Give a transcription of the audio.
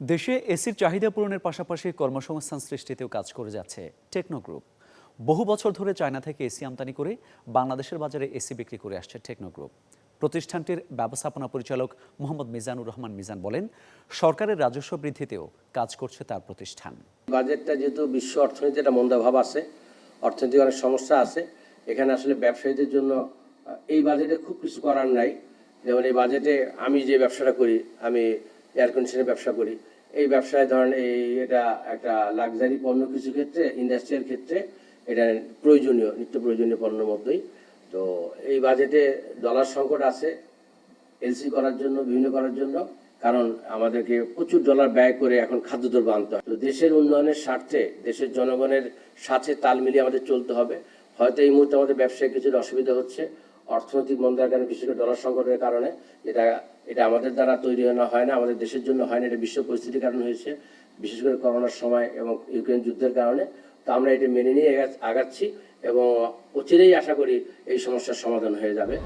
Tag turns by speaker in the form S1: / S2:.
S1: দেশে এসির চাহিদা পূরণের পাশাপাশি কর্মসংস্থান সৃষ্টিতেও কাজ করে যাচ্ছে টেকনো গ্রুপ। বহু বছর ধরে চায়না থেকে এসি আমদানি করে বাংলাদেশের বাজারে এসি বিক্রি করে আসছে টেকনো গ্রুপ। প্রতিষ্ঠানটির ব্যবস্থাপনা পরিচালক মোহাম্মদ মিজানুর রহমান মিজান বলেন, সরকারের রাজস্ব বৃদ্ধিতেও কাজ করছে তার প্রতিষ্ঠান।
S2: বাজেটটা যেহেতু বিশ্ব অর্থনীতি একটা মন্দাভাব আছে, অর্থনৈতিক অনেক সমস্যা আছে, এখানে আসলে ব্যবসায়ীদের জন্য এই বাজেটে খুব কিছু করার নাই। যেমন এই বাজেটে আমি যে ব্যবসাটা করি, আমি এয়ার কন্ডিশনের ব্যবসা করি। এই ব্যবসায় ধরেন এই এটা একটা লাক্সারি পণ্য কিছু ক্ষেত্রে ইন্ডাস্ট্রিয়াল ক্ষেত্রে এটা প্রয়োজনীয়, নিত্য প্রয়োজনীয় পণ্যের মধ্যেই। তো এই বাজেটে ডলার সংকট আছে এলসি করার জন্য, বিভিন্ন করার জন্য, কারণ আমাদেরকে প্রচুর ডলার ব্যয় করে এখন খাদ্যদ্রব্য আনতে হয়। তো দেশের উন্নয়নের স্বার্থে, দেশের জনগণের সাথে তাল মিলিয়ে আমাদের চলতে হবে। হয়তো এই মুহূর্তে আমাদের ব্যবসায় কিছুটা অসুবিধা হচ্ছে, অর্থনৈতিক মন্দার কারণে বিশেষ করে ডলার সংকটের কারণে এটা এটা আমাদের দ্বারা তৈরি না, হয় না, আমাদের দেশের জন্য হয় না, এটা বিশ্ব পরিস্থিতির কারণে হয়েছে, বিশেষ করে করোনার সময় এবং ইউক্রেন যুদ্ধের কারণে। তো আমরা এটা মেনে নিয়ে আগাচ্ছি এবং অচিরেই আশা করি এই সমস্যার সমাধান হয়ে যাবে।